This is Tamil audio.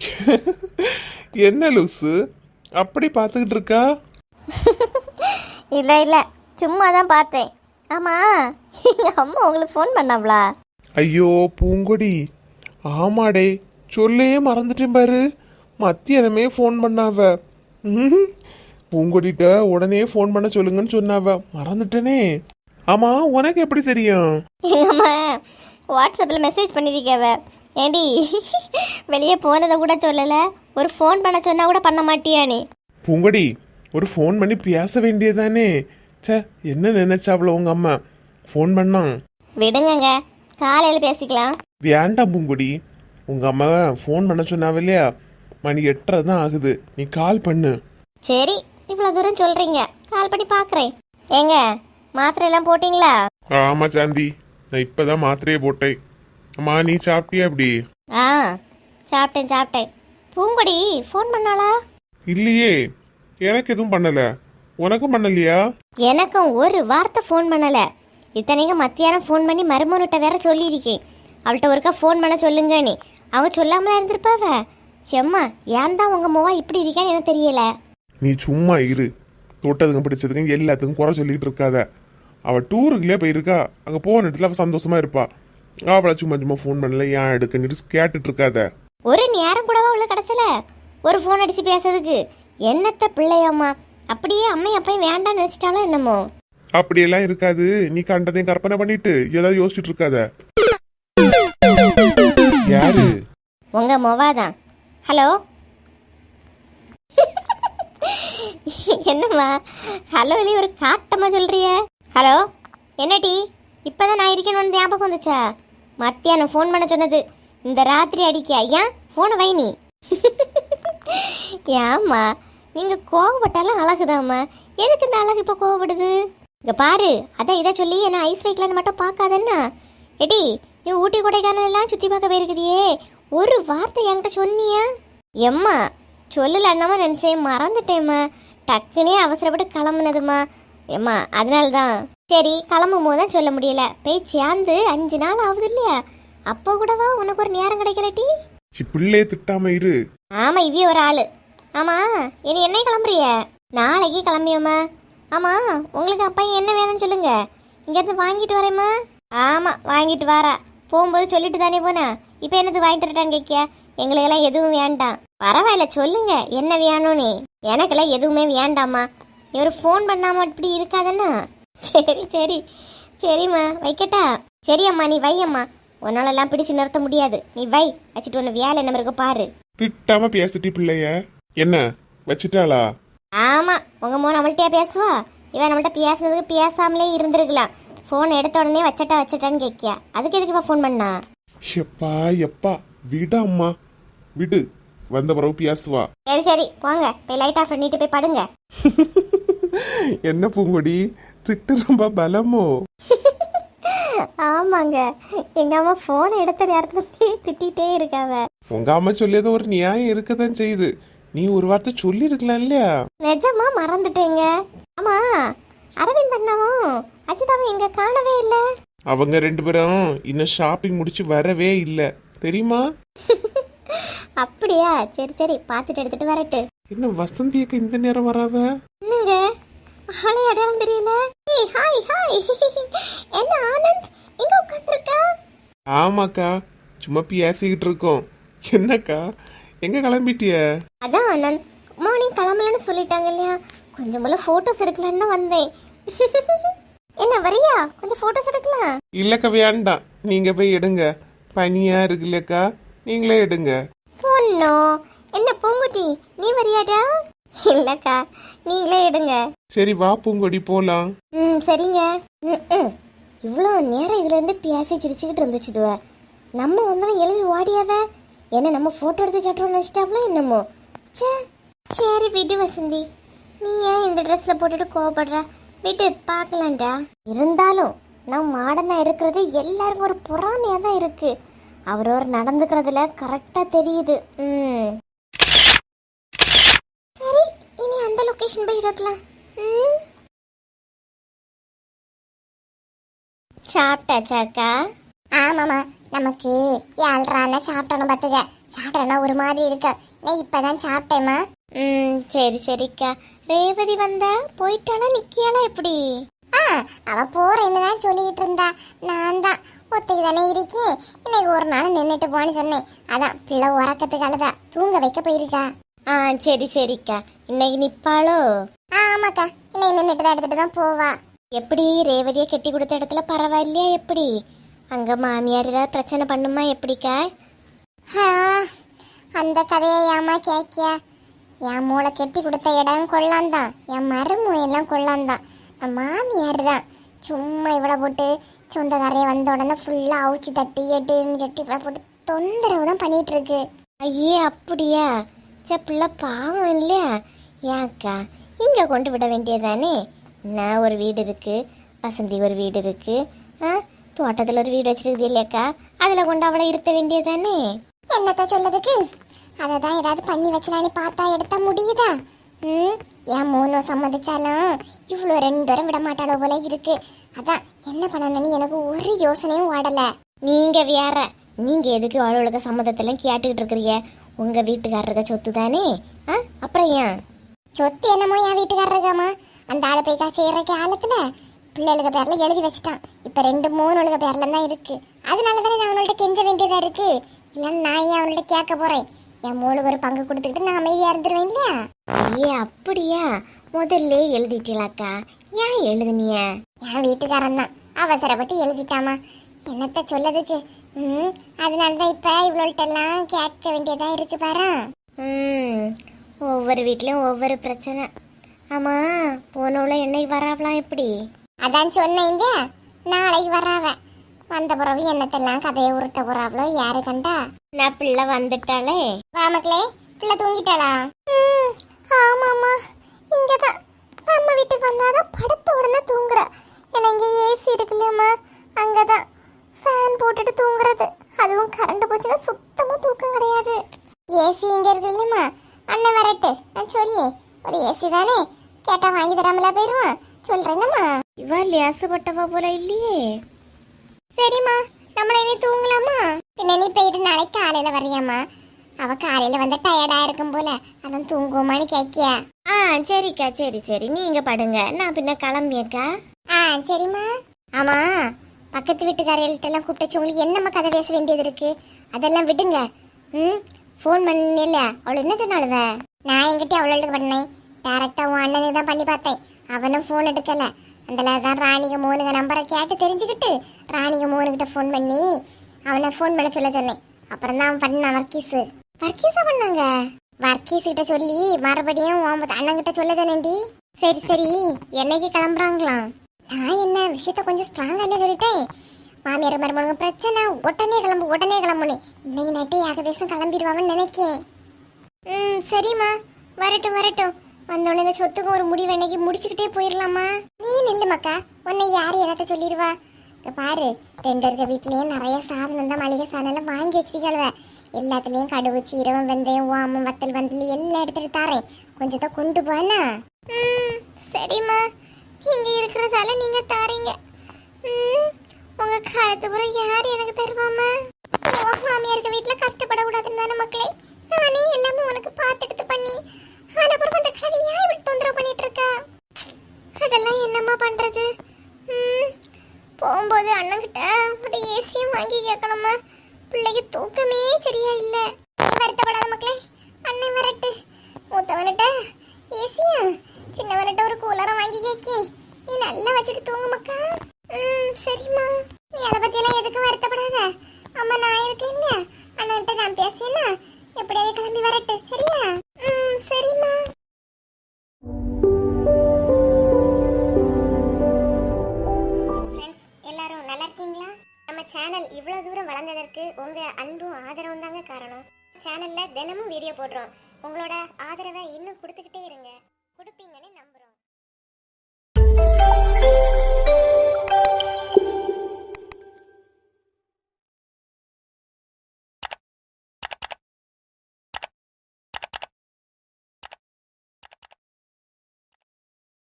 என்ன லூசு? அப்படி பார்த்துக்கிட்டு இருக்கா? இல்லை இல்லை. சும்மா தான் பார்த்தேன். ஆமாம் எங்கள் அம்மா உங்களுக்கு ஃபோன் பண்ணாங்களா? ஐயோ பூங்கொடி. ஆமாடே. சொல்லே மறந்துட்டேன் பாரு. மத்தியானமே ஃபோன் பண்ணாவ. ம்ஹும். பூங்கொடிட்ட உடனே ஃபோன் பண்ண சொல்லுங்கன்னு சொன்னாவ. மறந்துட்டேனே. ஆமா உனக்கு எப்படி தெரியும்? எங்கள் அம்மா வாட்ஸ்அப்பில் மெசேஜ் பண்ணியிருக்கவ ஏண்டி வெளியே போனதை கூட சொல்லலை. ஒரு ஃபோன் பண்ண சொன்னா கூட பண்ண மாட்டியா நீ பூங்கொடி ஒரு ஃபோன் பண்ணி பேச வேண்டியதானே ச்சே என்ன நினைச்சாவளோ உங்க அம்மா? ஃபோன் பண்ணான் விடுங்கங்க காலையில் பேசிக்கலாம். வேண்டாம் பூங்குடி. உங்க அம்மா ஃபோன் பண்ண சொன்னாவ இல்லையா? மணி எட்டரை தான் ஆகுது. நீ கால் பண்ணு. சரி இவ்வளோ தூரம் சொல்கிறீங்க கால் பண்ணி பார்க்குறேன் ஏங்க மாத்திரை எல்லாம் போட்டிங்களா? ஆமா சாந்தி. நான் இப்பதான் மாத்திரையே போட்டேன். அம்மா நீ சாப்பிட்டியா அப்படி ஆ சாப்பிட்டேன் சாப்பிட்டேன். பூங்கொடி ஃபோன் பண்ணாளா? இல்லையே எனக்கு எதுவும் பண்ணல. உனக்கும் பண்ணலையா? எனக்கும் ஒரு வார்த்தை ஃபோன் பண்ணலை. இத்தனைக்கு மத்தியானம் ஃபோன் பண்ணி மருமனுட்ட வேற சொல்லியிருக்கேன். அவள்கிட்ட ஒருக்கா ஃபோன் பண்ண சொல்லுங்க நீ. அவ சொல்லாமலா இருந்திருப்பாவ? செம்மா ஏன் தான் உங்க மோவா இப்படி இருக்கான்னு எனக்கு தெரியல. நீ சும்மா இரு. தொட்டதுக்கும் பிடிச்சதுக்கும் எல்லாத்துக்கும் குறை சொல்லிட்டு இருக்காத. அவ டூருக்குள்ளே போயிருக்கா. அங்க போன இடத்துல அவ சந்தோஷமா இருப்பா. அவளை சும்மா சும்மா ஃபோன் பண்ணல ஏன் எடுக்கன்னு கேட்டுட்டு இருக்காத. ஒரு நேரம் கூடவா அவளுக்கு கிடைச்சல ஒரு ஃபோன் அடிச்சு பேசுறதுக்கு. என்னத்த பிள்ளையம்மா? அப்படியே அம்மை அப்பையும் வேண்டாம்னு நினைச்சிட்டாலும் என்னமோ? அப்படியெல்லாம் இருக்காது. நீ கண்டதையும் கற்பனை பண்ணிட்டு ஏதாவது யோசிச்சுட்டு இருக்காத. யாரு? உங்க மொவா தான் ஹலோ? என்னம்மா? ஹலோ வெளியே ஒரு காட்டமா சொல்றிய. ஹலோ? என்னடி இப்போதான் நான் இருக்கேன்னு வந்து ஞாபகம் வந்துச்சா? மத்தியானம் ஃபோன் பண்ண சொன்னது. இந்த ராத்திரி அடிக்க ஐயா ஃபோனை வை நீ. ஏம்மா நீங்கள் கோவப்பட்டாலும் அழகுதாம்மா. எதுக்கு இந்த அழகு இப்போ கோவப்படுது? இங்கே பாரு அதான் இதை சொல்லி என்ன ஐஸ் வைக்கலான்னு மட்டும் பார்க்காதன்னா. எடி நீ ஊட்டி கொடைக்கானலாம் சுற்றி பார்க்க போயிருக்குதியே ஒரு வார்த்தை என்கிட்ட சொன்னியா? எம்மா சொல்லலன்னாம நினச்சேன். மறந்துட்டேம்மா. டக்குனே அவசரப்பட்டு கிளம்புனதுமா எம்மா அதனால தான் சரி கிளம்பும் போது தான் சொல்ல முடியல. போய் சேர்ந்து அஞ்சு நாள் ஆகுது இல்லையா? அப்போ கூடவா உனக்கு ஒரு நேரம் கிடைக்கலட்டி சி பிள்ளைய திட்டாம இரு. ஆமா இவ்வி ஒரு ஆளு. ஆமா இனி என்ன கிளம்புறிய? நாளைக்கு கிளம்பியோம்மா. ஆமா உங்களுக்கு அப்பா என்ன வேணும்னு சொல்லுங்க. இங்கேருந்து வாங்கிட்டு வரேம்மா. ஆமா வாங்கிட்டு வரா. போகும்போது சொல்லிட்டு தானே போனா. இப்போ என்னது வாங்கிட்டு வரட்டான்னு கேட்கியா? எங்களுக்கெல்லாம் எதுவும் வேண்டாம். பரவாயில்ல சொல்லுங்க. என்ன வேணும்னு? எனக்கெல்லாம் எதுவுமே வேண்டாம்மா. ஒரு ஃபோன் பண்ணாம இப்படி இருக்காதண்ணா. சரி சரி. சரிம்மா வைக்கட்டா? சரி அம்மா நீ வை அம்மா. உன்னாலெல்லாம் பிடிச்சு நிறுத்த முடியாது. நீ வை வச்சுட்டு ஒன்று வேலை என்ன இருக்க பாரு. திட்டாம பேசிட்டி பிள்ளைய. என்ன வச்சிட்டாளா? ஆமா உங்க மோன் நம்மள்ட்டயா பேசுவா? இவன் நம்மள்ட்ட பேசுனதுக்கு பேசாமலே இருந்திருக்கலாம் ஃபோன் எடுத்த உடனே வச்சட்டா வச்சட்டான்னு கேட்கியா. அதுக்கு எதுக்கு இவன் ஃபோன் பண்ணா? எப்பா எப்பா விடு அம்மா. விடு. வந்த பிறகு பேசுவா. சரி சரி போங்க. போய் லைட் ஆஃப் பண்ணிட்டு போய் படுங்க. என்ன பூங்கொடி? திட்டு ரொம்ப பலமோ? ஆமாங்க. எங்க அம்மா ஃபோன் எடுத்த நேரத்துல திட்டிகிட்டே இருக்காவ. உங்க அம்மா சொல்லியது ஒரு நியாயம் இருக்கதான் செய்யுது. நீ ஒரு வார்த்தை சொல்லியிருக்கலாம் இல்லையா? நிஜமா மறந்துட்டேங்க. ஆமா அரவிந்த் அண்ணாவும் அஜிதாவும் எங்க காணவே இல்ல. அவங்க ரெண்டு பேரும் இன்னும் ஷாப்பிங் முடிச்சு வரவே இல்லை. தெரியுமா? அப்படியா? சரி சரி. பார்த்துட்டு எடுத்துட்டு வரட்டு. என்ன வசந்தியக்கு இந்த நேரம் வராவ? என்னங்க? ஆளே அடையாளம் தெரியல. ஏய் ஹாய் ஹாய் என்ன ஆனந்த்? எங்க உட்கார்ந்திருக்கா? ஆமாக்கா சும்மா பேசிக்கிட்டு இருக்கோம். என்னக்கா எங்க கிளம்பிட்டிய? அதான் ஆனந்த் மார்னிங் கிளம்பலன்னு சொல்லிட்டாங்க இல்லையா? கொஞ்சம் போல போட்டோஸ் எடுக்கலான்னு தான் வந்தேன். என்ன வரியா? கொஞ்சம் போட்டோஸ் எடுக்கலாம்? இல்லக்கா வேண்டாம். நீங்க போய் எடுங்க. பனியா இருக்குல்லக்கா. நீங்களே எடுங்க. பொண்ணோ? என்ன பூங்குட்டி நீ வரியாடா? இல்லக்கா நீங்களே எடுங்க. சரி வா பூங்கொடி போலாம். ம் சரிங்க. ம் இவ்வளோ நேரம் இதுல இருந்து பேசி சிரிச்சுக்கிட்டு இருந்துச்சுதுவ நம்ம வந்தோம் எழுப்பி ஓடியாவ என்ன நம்ம ஃபோட்டோ எடுத்து கேட்டோம்னு நினச்சிட்டாவளோ என்னமோ? ச்சே. சரி விடு வசந்தி. நீ ஏன் இந்த ட்ரெஸ்ல போட்டுட்டு கோவப்படுற? விட்டு பார்க்கலாம்டா. இருந்தாலும் நான் மாடனா இருக்கிறது எல்லாருக்கும் ஒரு பொறாமையா தான் இருக்கு அவரவர் நடந்துக்கிறதுல கரெக்டா தெரியுது. ம் சரி இனி இருக்கலாம். ம்? சாப்பிட்டாச்சாக்கா ஆமாம்மா நமக்கு ஏழ்றான சாப்பிட்டோன்னு பார்த்துக்க. சாப்பிட்றேன்னா ஒரு மாதிரி இருக்கு. நான் இப்பதான் சாப்பிட்டேம்மா. ம் சரி சரிக்கா. ரேவதி வந்தா போயிட்டாளா நிக்கியாளா எப்படி? ஆ அவ போறேன்னு தான் சொல்லிட்டு இருந்தா. நான் தான். ஒத்தைக்கு தானே இருக்கேன் இன்னைக்கு ஒரு நாள் நின்றுட்டு போன்னு சொன்னேன். அதான் பிள்ளை உறக்கத்துக்கு அழுதா தூங்க வைக்க போயிருக்கா. ஆ சரி சரிக்கா. இன்னைக்கு நிப்பாளோ? ஆ ஆமாக்கா. இன்னைக்கு நின்றுட்டு தான் எடுத்துட்டு தான் போவா. எப்படி? ரேவதியை கட்டி கொடுத்த இடத்துல பரவாயில்லையா எப்படி? அங்க மாமியார் ஏதாவது பிரச்சனை பண்ணுமா? எப்படிக்கா? ஆ, அந்த கதையை ஏமா கேக்கியா என் மூளை கெட்டி கொடுத்த இடம் கொள்ளாந்தான் என் மருமு எல்லாம் கொள்ளாந்தான் என் மாமியார் தான். சும்மா இவ்வளோ போட்டு சொந்தக்காரையை வந்த உடனே ஃபுல்லாக அவுச்சி தட்டி எட்டுன்னு சட்டி இவ்வளோ போட்டு தொந்தரவு தான் பண்ணிட்டு இருக்கு. ஐயே அப்படியா? சே பிள்ளை பாவம் இல்லையா? ஏன்க்கா? இங்கே கொண்டு விட வேண்டியதானே நான் ஒரு வீடு இருக்கு? வசந்தி ஒரு வீடு இருக்கு. ஆ? தோட்டத்தில் ஒரு வீடு வச்சிருக்குது இல்லையாக்கா? அதில் கொண்டு அவளை இருத்த வேண்டியதானே என்னத்த சொல்லதுக்கு? அதை தான் ஏதாவது பண்ணி வச்சலான்னு பார்த்தா எடுத்தா முடியுதா? ம்? என் மூணு சம்மதிச்சாலும் இவ்வளோ ரெண்டு வரம் விட மாட்டாளோ போல இருக்கு. அதான் என்ன பண்ணணும்னு எனக்கு ஒரு யோசனையும் ஓடலை. நீங்கள் வேற. நீங்கள் எதுக்கு அவளோட சம்மதத்தெல்லாம் கேட்டுக்கிட்டு இருக்கிறீங்க? உங்கள் வீட்டுக்காரருக்கு சொத்து தானே? ஆ அப்புறம் ஏன்? சொத்து என்னமோ என் வீட்டுக்காரருக்காமா அந்த ஆளை போய் காய்ச்சி செய்யற காலத்துல பிள்ளைகளுக்கு பேர்ல எழுதி வச்சிட்டான். இப்ப ரெண்டு மூணு உலக பேர்ல தான் இருக்கு. அதனால தானே நான் அவனோட கெஞ்ச வேண்டியதா இருக்கு? இல்லைன்னா நான் ஏன் அவனோட கேட்க போறேன்? என் மூளுக்கு ஒரு பங்கு கொடுத்துக்கிட்டு நான் அமைதியா இருந்துருவேன் இல்லையா? ஐயே அப்படியா? முதல்ல எழுதிட்டீங்களாக்கா ஏன் எழுதுனிய? என் வீட்டுக்காரன் தான் அவசரப்பட்டு எழுதிட்டாமா என்னத்த சொல்லதுக்கு? ம் அதனால தான் இப்ப இவ்வளோட்டெல்லாம் கேட்க வேண்டியதா இருக்கு பாரு. ம் ஒவ்வொரு வீட்லேயும் ஒவ்வொரு பிரச்சனை. ஆமாம் போனவள என்னைக்கு வராவலாம் எப்படி? அதான் சொன்னேன் இல்லையா நாளைக்கு வராவ. வந்த பிறகு என்னத்தெல்லாம் கதையை உருட்ட போறாவளோ யாரு கண்டா? நான் பிள்ளை வந்துட்டாளே? வா மக்களே பிள்ளை தூங்கிட்டாளா? ஆமாம்மா இங்கே தான் நம்ம வீட்டுக்கு வந்தாதான் படுத்த உடனே தூங்குற. ஏன்னா இங்கே ஏசி இருக்குல்லம்மா அங்கே தான் ஃபேன் போட்டுட்டு தூங்குறது. அதுவும் கரண்ட் போச்சுன்னா சுத்தமாக தூக்கம் கிடையாது. ஏசி இங்கே இருக்கு இல்லையம்மா அண்ணன் வரட்டு. நான் சொல்லி ஒரு ஏசி தானே. கேட்டால் வாங்கி தராமலா போயிடுவான் சொல்கிறேன்னம்மா இவ லேசுப்பட்டவா போல இல்லையே. சரிம்மா. நம்மள இனி தூங்கலாமா? பின்ன நீ போயிட்டு நாளைக்கு காலையில வரியாம்மா அவ காலையில வந்த டயர்டா இருக்கும் போல. அதான் தூங்குவோமான்னு கேக்கியா ஆ சரிக்கா சரி சரி. நீங்க படுங்க. நான் பின்ன கிளம்பியக்கா ஆ சரிம்மா. ஆமா. பக்கத்து வீட்டுக்காரர்கள்ட்டெல்லாம் கூப்பிட்டு உங்களுக்கு என்னம்மா கதை பேச வேண்டியது இருக்கு? அதெல்லாம் விடுங்க. ம்? ஃபோன் பண்ணல அவள் என்ன சொன்னாளுவ? நான் எங்கிட்ட அவளுக்கு பண்ணேன். டேரக்டா உன் அண்ணனே தான் பண்ணி பார்த்தேன். அவனும் ஃபோன் எடுக்கல. அதில் தான் ராணிக மோனுங்க நம்பரை கேட்டு தெரிஞ்சுக்கிட்டு ராணிக மோனுக்கிட்ட ஃபோன் பண்ணி அவனை ஃபோன் பண்ண சொல்ல சொன்னேன். அப்புறம் தான் அவன் பண்ணான் வர்க்கீஸு. வர்க்கீஸா பண்ணாங்க? வர்க்கீஸ் கிட்ட சொல்லி மறுபடியும் உன் அண்ணன் கிட்ட சொல்ல சொன்னேன்டி. சரி சரி. என்னைக்கு கிளம்புறாங்களாம்? நான் என்ன விஷயத்த கொஞ்சம் ஸ்ட்ராங்காக இல்ல சொல்லிட்டேன். மாமியார் மருமகளுங்க பிரச்சனை. உடனே கிளம்பு உடனே கிளம்புனே இன்னைக்கு நைட்டு ஏகதேசம் கிளம்பிடுவாங்கன்னு நினைக்கேன். ம் சரிம்மா. வரட்டும் வரட்டும். வந்தோடனே இந்த சொத்துக்கு ஒரு முடிவு என்னைக்கு முடிச்சுக்கிட்டே போயிடலாமா? நீ நில்லு மக்கா. உன்னை யார் என்னத்த சொல்லிடுவா? இப்போ பாரு ரெண்டு இருக்க வீட்லேயும் நிறைய சாதனம் தான் மளிகை சாதனம் எல்லாம் வாங்கி வச்சிருக்கல்வ எல்லாத்துலேயும் கடுகு சீரகம் வெந்தயம் ஓமம் வத்தல் வந்தல் எல்லாம் எடுத்துகிட்டு தாரேன். கொஞ்சத்தை கொண்டு போனா? ம் சரிம்மா. இங்க இருக்கிறதால நீங்க தாரீங்க. உங்கள் உங்க காலத்து புறம் யார் எனக்கு தருவாமா உன் மாமியாருக்கு வீட்டுல கஷ்டப்படக்கூடாதுன்னு தானே மக்களே. நானே எல்லாமே உனக்கு பார்த்து எடுத்து பண்ணி அதுக்கப்புறம் அந்த கதை ஏன் இப்படி தொந்தரவு பண்ணிட்டு இருக்கா அதெல்லாம் என்னம்மா பண்றது? ம், போகும்போது அண்ணன்கிட்ட ஒரு ஏசியும் வாங்கி கேட்கணுமா பிள்ளைக்கு தூக்கமே சரியா இல்லை. வருத்தப்படாத மக்களே அண்ணன் வரட்டு. மூத்தவன்கிட்ட ஏசியா? சின்னவன்கிட்ட ஒரு கூலரை வாங்கி கேக்கி. நீ நல்லா வச்சுட்டு தூங்கு மக்கா. ம் சரிம்மா. நீ அதை பற்றியெல்லாம் எதுக்கு வருத்தப்படாத. அம்மா நான் இருக்கேன் இல்லையா? அண்ணன்ட்ட நான் பேசினா எப்படியாவது கிளம்பி வரட்டு சரியா? ம் சரிம்மா. ஃப்ரெண்ட்ஸ் எல்லாரும் நல்லா இருக்கீங்களா? நம்ம சேனல் இவ்வளோ தூரம் வளர்ந்ததற்கு உங்கள் அன்பும் ஆதரவும் தாங்க காரணம். சேனலில் தினமும் வீடியோ போடுறோம். உங்களோட ஆதரவை இன்னும் கொடுத்துக்கிட்டே இருங்க. கொடுப்பீங்கன்னு நம்புகிறோம்